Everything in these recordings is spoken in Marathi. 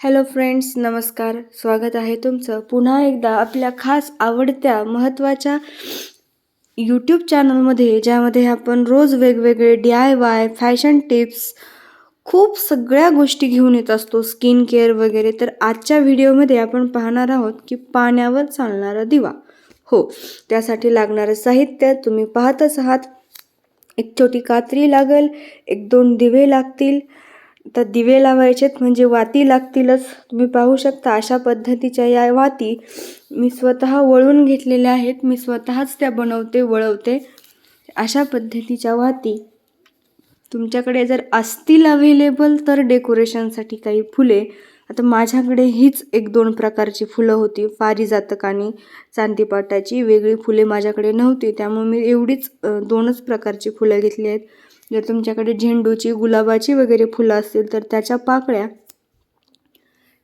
हॅलो फ्रेंड्स नमस्कार. स्वागत आहे तुमचं पुन्हा एकदा आपल्या खास आवडत्या महत्त्वाच्या यूट्यूब चॅनलमध्ये ज्यामध्ये आपण रोज वेगवेगळे D I Y fashion tips खूप सगळ्या गोष्टी घेऊन येत असतो स्किन केअर वगैरे. तर आजच्या व्हिडिओमध्ये आपण पाहणार आहोत की पाण्यावर चालणारा दिवा. हो त्यासाठी लागणारं साहित्य तुम्ही पाहतच आहात. एक छोटी कात्री लागेल एक दोन दिवे लागतील. तर दिवे लावायचेत म्हणजे वाती लागतीलच. तुम्ही पाहू शकता अशा पद्धतीच्या या वाती मी स्वतः वळून घेतलेल्या आहेत. मी स्वतःच त्या बनवते वळवते. अशा पद्धतीच्या वाती. तुमच्याकडे जर असतील अवेलेबल तर डेकोरेशनसाठी काही फुले. आता माझ्याकडे हीच एक दोन प्रकारची फुलं होती. पारिजातक आणि चांदीपाटाची वेगळी फुले माझ्याकडे नव्हती. त्यामुळे मी एवढीच दोनच प्रकारची फुलं घेतली आहेत. जर तुमच्याकडे झेंडूची गुलाबाची वगैरे फुलं असतील तर त्याच्या पाकळ्या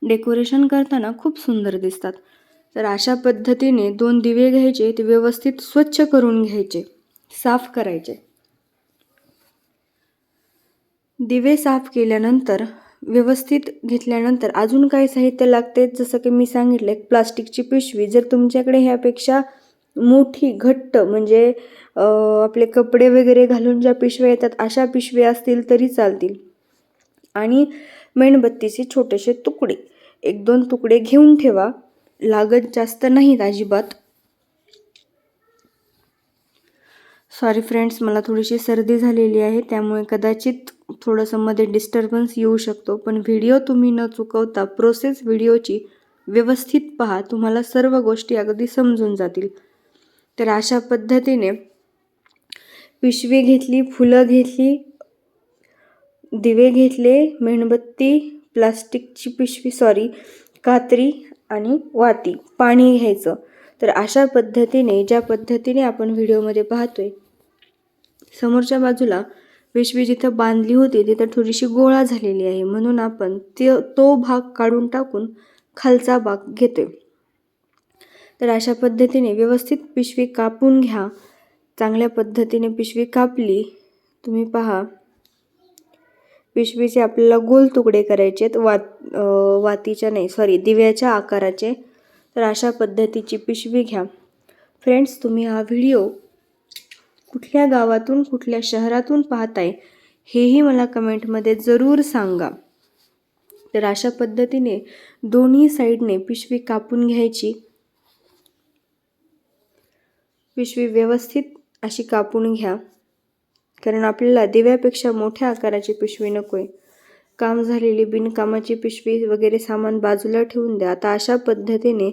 डेकोरेशन करताना खूप सुंदर दिसतात. तर अशा पद्धतीने दोन दिवे घ्यायचे ते व्यवस्थित स्वच्छ करून घ्यायचे साफ करायचे. दिवे साफ केल्यानंतर व्यवस्थित घेतल्यानंतर अजून काही साहित्य लागते जसं की मी सांगितलं एक प्लास्टिकची पिशवी. जर तुमच्याकडे ह्यापेक्षा मोठी घट्ट म्हणजे आपले कपडे वगैरे घालून ज्या पिशव्या येतात अशा पिशव्या असतील तरी चालतील. आणि मेणबत्तीचे छोटेसे तुकडे. एक दोन तुकडे घेऊन ठेवा. लागत जास्त नाहीत अजिबात. सॉरी फ्रेंड्स मला थोडीशी सर्दी झालेली आहे त्यामुळे कदाचित थोडंसं मध्ये डिस्टर्बन्स येऊ शकतो. पण व्हिडिओ तुम्ही न चुकवता प्रोसेस व्हिडिओची व्यवस्थित पहा. तुम्हाला सर्व गोष्टी अगदी समजून जातील. तर अशा पद्धतीने पिशवी घेतली फुलं घेतली दिवे घेतले मेणबत्ती प्लास्टिकची पिशवी सॉरी कात्री आणि वाती पाणी घ्यायचं. तर अशा पद्धतीने ज्या पद्धतीने आपण व्हिडिओमध्ये पाहतोय समोरच्या बाजूला पिशवी जिथं बांधली होती तिथं थोडीशी गोळा झालेली आहे. म्हणून आपण ते तो भाग काढून टाकून खालचा भाग घेतोय. तर अशा पद्धतीने व्यवस्थित पिशवी कापून घ्या. चांगल्या पद्धतीने पिशवी कापली तुम्ही पहा. पिशवीचे आपल्याला गोल तुकडे करायचे आहेत वात वातीच्या नाही सॉरी दिव्याच्या आकाराचे. तर अशा पद्धतीची पिशवी घ्या. फ्रेंड्स तुम्ही हा व्हिडिओ कुठल्या गावातून कुठल्या शहरातून पाहताय हेही मला कमेंटमध्ये जरूर सांगा. तर अशा पद्धतीने दोन्ही साईडने पिशवी कापून घ्यायची. पिशवी व्यवस्थित अशी कापून घ्या. कारण आपल्याला दिव्यापेक्षा मोठ्या आकाराची पिशवी नको आहे काम झालेली बिनकामाची पिशवी वगैरे सामान बाजूला ठेवून द्या. आता अशा पद्धतीने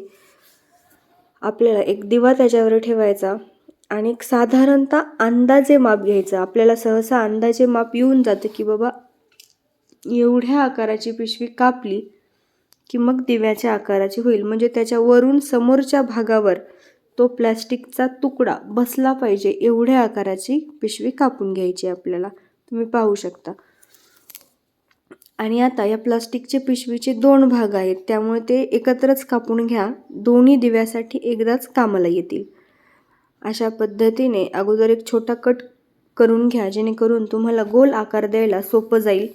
आपल्याला एक दिवा त्याच्यावर ठेवायचा आणि एक साधारणतः अंदाजे माप घ्यायचं. आपल्याला सहसा अंदाजे माप येऊन जातं की बाबा एवढ्या आकाराची पिशवी कापली की मग दिव्याच्या आकाराची होईल. म्हणजे त्याच्या वरून समोरच्या भागावर तो प्लॅस्टिकचा तुकडा बसला पाहिजे एवढ्या आकाराची पिशवी कापून घ्यायची आपल्याला. तुम्ही पाहू शकता. आणि आता या प्लास्टिकचे पिशवीचे दोन भाग आहेत. त्यामुळे ते एकत्रच कापून घ्या. दोन्ही दिव्यासाठी एकदाच कामाला येतील. अशा पद्धतीने अगोदर एक छोटा कट करून घ्या जेणेकरून तुम्हाला गोल आकार द्यायला सोपं जाईल.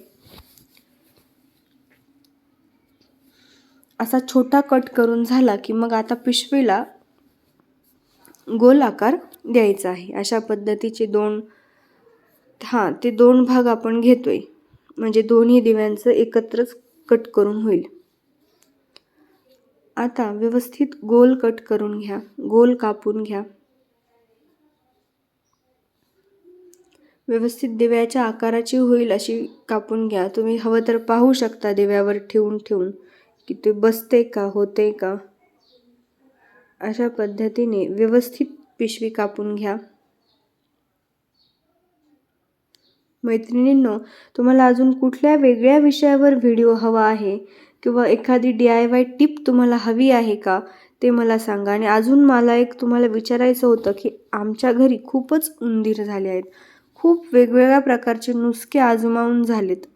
असा छोटा कट करून झाला की मग आता पिशवीला गोल आकार द्यायचा आहे. अशा पद्धतीचे दोन हां ते दोन भाग आपण घेतोय. म्हणजे दोन्ही दिव्यांचं एकत्रच कट करून होईल. आता व्यवस्थित गोल कट करून घ्या. गोल कापून घ्या. व्यवस्थित दिव्याच्या आकाराची होईल अशी कापून घ्या. तुम्ही हवं तर पाहू शकता दिव्यावर ठेवून ठेवून. की ते बसते का होते का? अशा पद्धतीने व्यवस्थित पिशवी कापून घ्या. मैत्रिणींनो तुम्हाला अजून कुठल्या वेगळ्या विषयावर व्हिडिओ हवा आहे किंवा एखादी डी आय वाय टिप तुम्हाला हवी आहे का ते मला सांगा. आणि अजून मला एक तुम्हाला विचारायचं होतं की आमच्या घरी खूपच उंदीर झाले आहेत. खूप वेगवेगळ्या प्रकारचे नुसके आजमावून झालेत.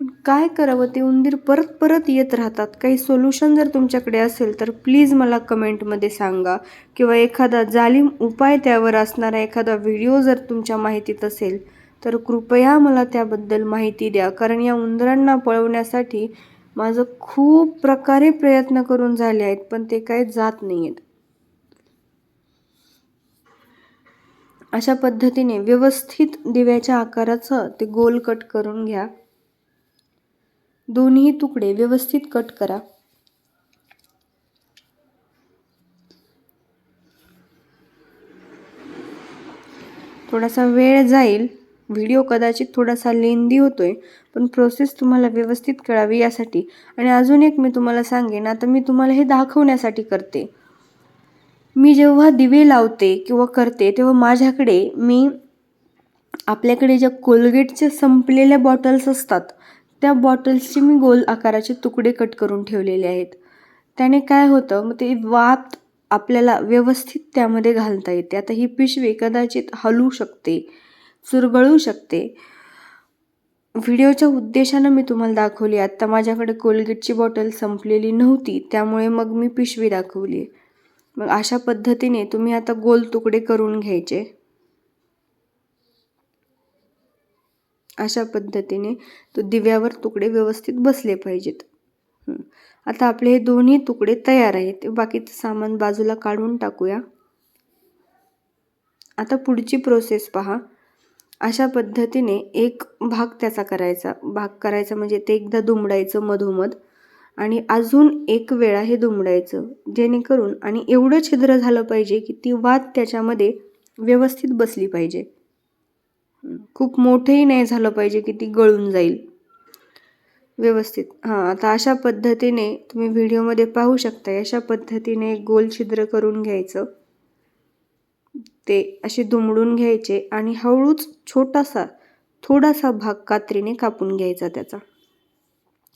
पण काय करावं? ते उंदीर परत परत येत राहतात. काही सोल्युशन जर तुमच्याकडे असेल तर प्लीज मला कमेंटमध्ये सांगा. किंवा एखादा जालिम उपाय त्यावर असणारा एखादा व्हिडिओ जर तुमच्या माहितीत असेल तर कृपया मला त्याबद्दल माहिती द्या. कारण या उंदरांना पळवण्यासाठी माझं खूप प्रकारे प्रयत्न करून झाले आहेत पण ते काही जात नाही आहेत अशा पद्धतीने व्यवस्थित दिव्याच्या आकाराचं ते गोल कट करून घ्या. दोन्ही तुकडे व्यवस्थित कट करा. थोडासा वेळ जाईल. व्हिडिओ कदाचित थोडासा लेंदी होतोय पण प्रोसेस तुम्हाला व्यवस्थित कळावी यासाठी. आणि अजून एक मी तुम्हाला सांगेन आता मी तुम्हाला हे दाखवण्यासाठी करते. मी जेव्हा दिवे लावते किंवा करते तेव्हा माझ्याकडे मी आपल्याकडे ज्या कोलगेटच्या संपलेल्या बॉटल्स असतात त्या बॉटल्सचे मी गोल आकाराचे तुकडे कट करून ठेवलेले आहेत. त्याने काय होतं मग ते वात आपल्याला व्यवस्थित त्यामध्ये घालता येते. आता ही पिशवी कदाचित हलू शकते चुरगळू शकते. व्हिडिओच्या उद्देशानं मी तुम्हाला दाखवली. आत्ता माझ्याकडे कोलगेटची बॉटल संपलेली नव्हती त्यामुळे मग मी पिशवी दाखवली. मग अशा पद्धतीने तुम्ही आता गोल तुकडे करून घ्यायचे. अशा पद्धतीने तो दिव्यावर तुकडे व्यवस्थित बसले पाहिजेत. आता आपले हे दोन्ही तुकडे तयार आहेत. बाकीचं सामान बाजूला काढून टाकूया. आता पुढची प्रोसेस पहा. अशा पद्धतीने एक भाग त्याचा करायचा. भाग करायचा म्हणजे ते एकदा दुमडायचं मधोमध आणि अजून एक वेळा हे दुमडायचं. जेणेकरून आणि एवढं छिद्र झालं पाहिजे की ती वात त्याच्यामध्ये व्यवस्थित बसली पाहिजे. खूप मोठंही नाही झालं पाहिजे की ती गळून जाईल. व्यवस्थित. हां आता अशा पद्धतीने तुम्ही व्हिडिओमध्ये पाहू शकता अशा पद्धतीने गोल छिद्र करून घ्यायचं. ते असे दुमडून घ्यायचे आणि हळूच छोटासा थोडासा भाग कात्रीने कापून घ्यायचा त्याचा.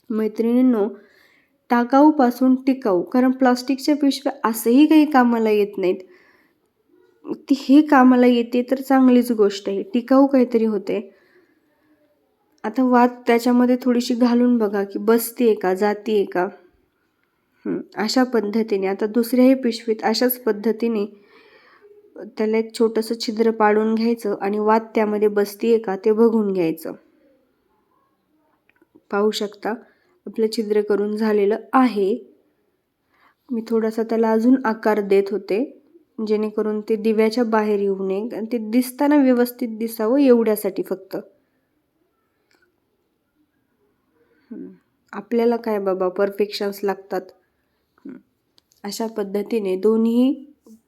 मैत्रिणींनो टाकाऊपासून टिकाऊ कारण प्लास्टिकच्या पिशव्या असंही काही कामाला येत नाहीत. ती हे कामाला येते तर चांगलीच गोष्ट आहे. टिकाऊ काहीतरी होते. आता वाद त्याच्यामध्ये थोडीशी घालून बघा की बसते का जाते का? अशा पद्धतीने. आता दुसऱ्याही पिशवीत अशाच पद्धतीने त्याला एक छोटंसं छिद्र पाडून घ्यायचं आणि वाद त्यामध्ये बसतीये का ते बघून घ्यायचं. पाहू शकता आपलं छिद्र करून झालेलं आहे. मी थोडासा त्याला अजून आकार देत होते. जेणेकरून ते दिव्याच्या बाहेर येऊ नये. आणि ते दिसताना व्यवस्थित दिसावं एवढ्यासाठी फक्त. आपल्याला काय बाबा परफेक्शन्स लागतात? अशा पद्धतीने दोन्ही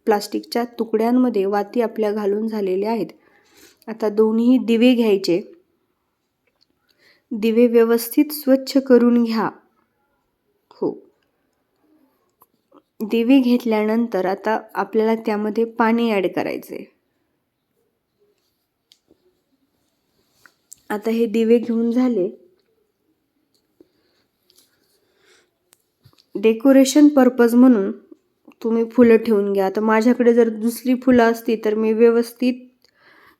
प्लास्टिकच्या तुकड्यांमध्ये वाती आपल्या घालून झालेल्या आहेत. आता दोन्ही दिवे घ्यायचे. दिवे व्यवस्थित स्वच्छ करून घ्या हो दिवे घेतल्यानंतर आता आपल्याला त्यामध्ये पाणी ॲड करायचे आता हे दिवे घेऊन झाले. डेकोरेशन पर्पज म्हणून तुम्ही फुलं ठेवून घ्या. आता माझ्याकडे जर दुसरी फुलं असती तर मी व्यवस्थित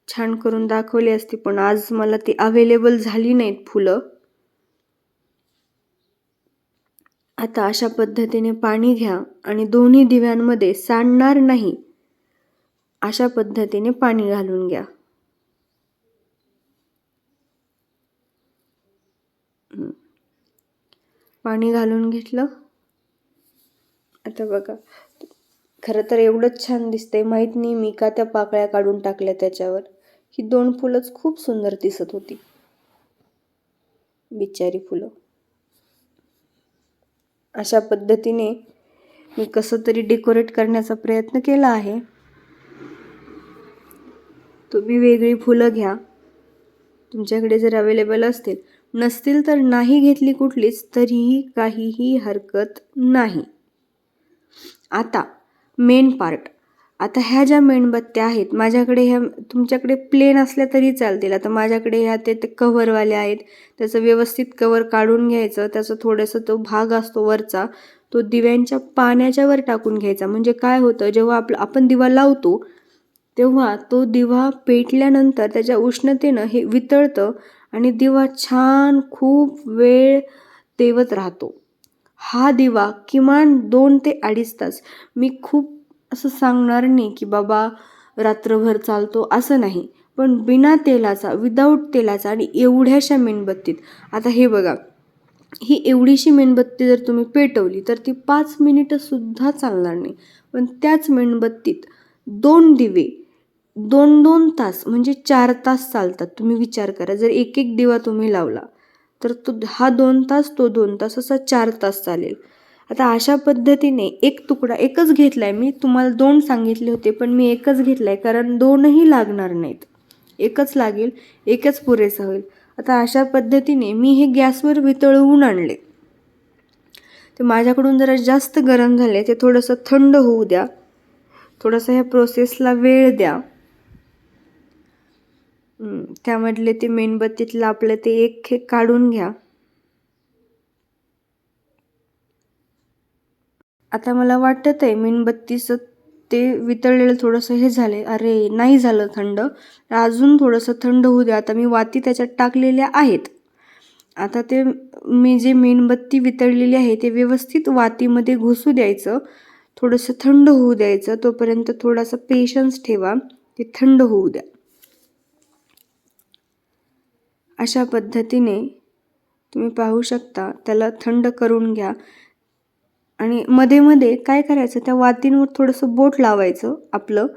छान करून दाखवली असती पण आज मला ती अवेलेबल झाली नाहीत फुलं. आता अशा पद्धतीने पाणी घ्या आणि दोन्ही दिव्यांमध्ये सांडणार नाही. अशा पद्धतीने पाणी घालून घ्या. पाणी घालून घेतलं. आता बघा. खरं तर एवढंच छान दिसतंय. माहीत नाही मी का त्या पाकळ्या काढून टाकल्या त्याच्यावर. ही दोन फुलंच खूप सुंदर दिसत होती. बिचारी फुलं. अशा पद्धतीने मी कसं तरी डेकोरेट करण्याचा प्रयत्न केला आहे. तुम्ही वेगळी फुलं घ्या. तुमच्याकडे जर अवेलेबल असतील नसतील तर नाही घेतली कुठलीच तरीही काहीही हरकत नाही. आता मेन पार्ट आता ह्या ज्या मेणबत्त्या आहेत माझ्याकडे ह्या तुमच्याकडे प्लेन असल्या तरी चालतील. आता माझ्याकडे ह्या ते ते कव्हरवाल्या आहेत. त्याचं व्यवस्थित कवर काढून घ्यायचं. त्याचं थोडंसं तो भाग असतो वरचा. तो दिव्यांच्या पाण्याच्या वर टाकून घ्यायचा. म्हणजे काय होतं जेव्हा आपलं आपण दिवा लावतो तेव्हा तो दिवा पेटल्यानंतर त्याच्या उष्णतेनं हे वितळतं आणि दिवा छान खूप वेळ तेवत राहतो. हा दिवा किमान दोन ते अडीच तास. मी खूप असं सांगणार नाही की बाबा रात्रभर चालतो असं नाही. पण बिना तेलाचा विदाऊट तेलाचा आणि एवढ्याशा मेणबत्तीत. आता हे बघा ही एवढीशी मेणबत्ती जर तुम्ही पेटवली तर ती पाच मिनिटंसुद्धा चालणार नाही. पण त्याच मेणबत्तीत दोन दिवे दोन दोन तास म्हणजे चार तास चालतात. तुम्ही विचार करा जर एक एक दिवा तुम्ही लावला तर तो हा दोन तास तो दोन तास असा चार तास चालेल. आता अशा पद्धतीने एक तुकडा एकच घेतला आहे मी तुम्हाला दोन सांगितले होते पण मी एकच घेतला आहे कारण दोनही लागणार नाहीत. एकच लागेल एकच पुरेसा होईल. आता अशा पद्धतीने मी हे गॅसवर वितळवून आणले. ते माझ्याकडून जरा जास्त गरम झाले ते थोडंसं थंड होऊ द्या. थोडंसं ह्या प्रोसेसला वेळ द्या. त्यामधले ते मेणबत्तीतलं आपलं ते एक हे काढून घ्या. आता मला वाटत आहे मेणबत्तीचं ते वितळलेलं थोडंसं हे झाले अरे नाही झालं थंड. अजून थोडंसं थंड होऊ द्या. आता मी वाती त्याच्यात टाकलेल्या आहेत. आता ते मी जे मेणबत्ती वितळलेली आहे ते व्यवस्थित वातीमध्ये घुसू द्यायचं. थोडंसं थंड होऊ द्यायचं. तोपर्यंत थोडासा पेशन्स ठेवा. ते थंड होऊ द्या. अशा पद्धतीने तुम्ही पाहू शकता. त्याला थंड करून घ्या. आणि मध्ये मध्ये काय करायचं त्या वातींवर थोडंसं बोट लावायचं आपलं.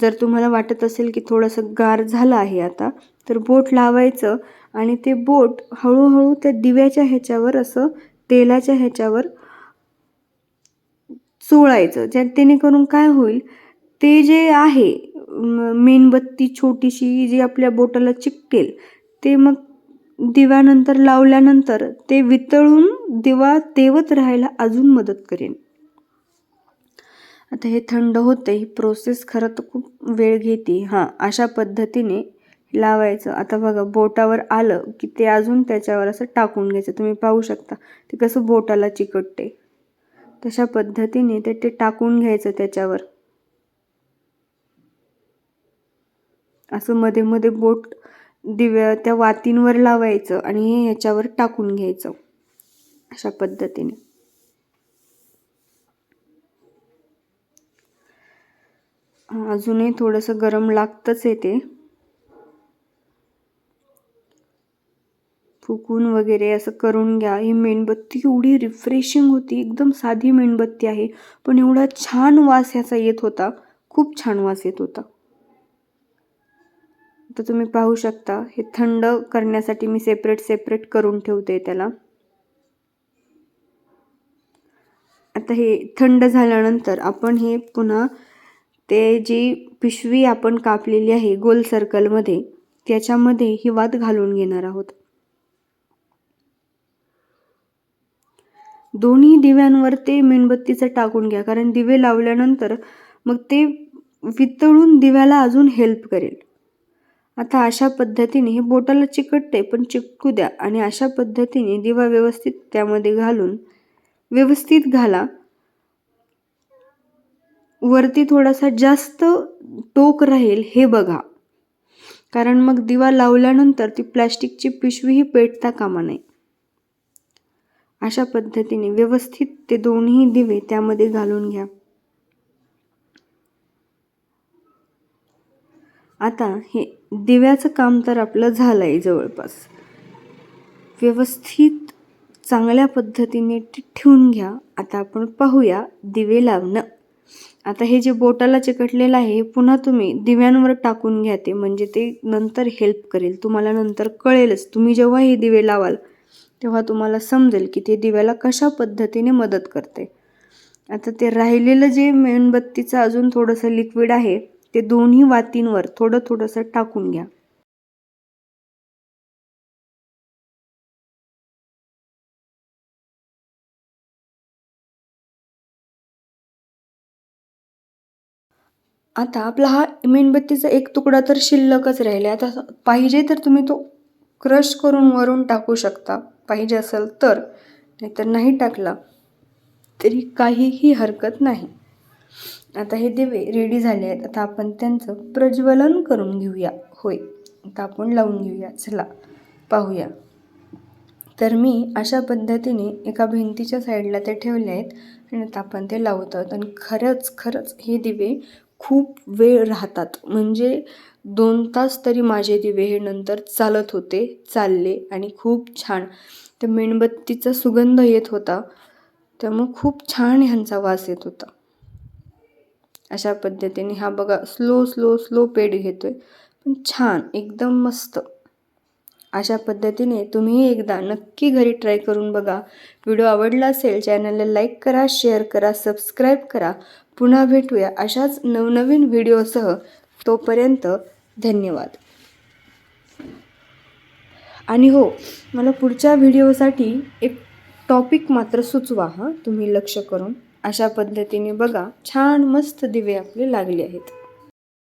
जर तुम्हाला वाटत असेल की थोडंसं गार झालं आहे आता तर बोट लावायचं आणि ते बोट हळूहळू त्या दिव्याच्या ह्याच्यावर असं तेलाच्या ह्याच्यावर चोळायचं. ज्या जेणेकरून काय होईल ते जे आहे मेणबत्ती छोटीशी जी आपल्या बोटाला चिकटेल ते मग दिव्यानंतर लावल्यानंतर ते वितळून दिवा तेवत राहायला अजून मदत करेन. आता हे थंड होतं ही प्रोसेस खरं तर खूप वेळ घेते. हां अशा पद्धतीने लावायचं. आता बघा बोटावर आलं की ते अजून त्याच्यावर असं टाकून घ्यायचं. तुम्ही पाहू शकता ते कसं बोटाला चिकटते. तशा पद्धतीने ते ते टाकून घ्यायचं त्याच्यावर. असं मध्ये मध्ये बोट दिव्या त्या वातींवर लावायचं आणि हे ह्याच्यावर टाकून घ्यायचं अशा पद्धतीने. अजूनही थोडंसं गरम लागतंच आहे ते. फुकून वगैरे असं करून घ्या. ही मेणबत्ती एवढी रिफ्रेशिंग होती. एकदम साधी मेणबत्ती आहे. पण एवढा छान वास ह्याचा येत होता. खूप छान वास येत होता. तर तुम्ही पाहू शकता हे थंड करण्यासाठी मी सेपरेट सेपरेट करून ठेवते त्याला. आता हे थंड झाल्यानंतर आपण हे पुन्हा ते जी पिशवी आपण कापलेली आहे गोल सर्कलमध्ये त्याच्यामध्ये ही वात घालून घेणार आहोत. दोन्ही दिव्यांवर ते मेणबत्तीचं टाकून घ्या कारण दिवे लावल्यानंतर मग ते वितळून दिव्याला अजून हेल्प करेल. आता अशा पद्धतीने हे बोटाला चिकटते पण चिकटू द्या. आणि अशा पद्धतीने दिवा व्यवस्थित त्यामध्ये घालून व्यवस्थित घाला. वरती थोडासा जास्त टोक राहील हे बघा. कारण मग दिवा लावल्यानंतर ती प्लॅस्टिकची पिशवीही पेटता कामा नये. अशा पद्धतीने व्यवस्थित ते दोन्ही दिवे त्यामध्ये घालून घ्या. आता हे दिव्याचं काम तर आपलं झालं आहे जवळपास. व्यवस्थित चांगल्या पद्धतीने ते ठेवून घ्या. आता आपण पाहूया दिवे लावणं. आता हे जे बोटाला चिकटलेलं आहे हे पुन्हा तुम्ही दिव्यांवर टाकून घ्या ते. म्हणजे ते नंतर हेल्प करेल. तुम्हाला नंतर कळेलच. तुम्ही जेव्हा हे दिवे लावाल तेव्हा तुम्हाला समजेल की ते दिव्याला कशा पद्धतीने मदत करते आता ते राहिलेलं जे मेणबत्तीचं अजून थोडंसं लिक्विड आहे ते दोन्ही वातींवर थोडं थोडंसं टाकून घ्या. आता आपला हा मेणबत्तीचा एक तुकडा तर शिल्लकच राहिला आता पाहिजे तर तुम्ही तो क्रश करून वरून टाकू शकता. पाहिजे असेल तर. नाहीतर नाही टाकला तरी काहीही हरकत नाही. आता हे दिवे रेडी झाले आहेत. आता आपण त्यांचं प्रज्वलन करून घेऊया. होय आता आपण लावून घेऊया. चला पाहूया. तर मी अशा पद्धतीने एका भिंतीच्या साईडला ते ठेवले आहेत आणि आता आपण ते लावत आहोत. आणि खरंच खरंच हे दिवे खूप वेळ राहतात. म्हणजे दोन तास तरी माझे दिवे हे नंतर चालत होते चालले आणि खूप छान. त्या मेणबत्तीचा सुगंध येत होता. त्यामुळं खूप छान ह्यांचा वास येत होता. अशा पद्धतीने हा बघा स्लो स्लो स्लो पेड घेतो आहे पण छान एकदम मस्त. अशा पद्धतीने तुम्ही एकदा नक्की घरी ट्राय करून बघा. व्हिडिओ आवडला असेल चॅनलला लाईक करा शेअर करा सबस्क्राईब करा. पुन्हा भेटूया अशाच नवनवीन व्हिडिओसह. तोपर्यंत धन्यवाद. आणि हो मला पुढच्या व्हिडिओसाठी एक टॉपिक मात्र सुचवा हां. तुम्ही लक्ष करून. अशा पद्धतीने बघा छान मस्त दिवे आपले लागले आहेत.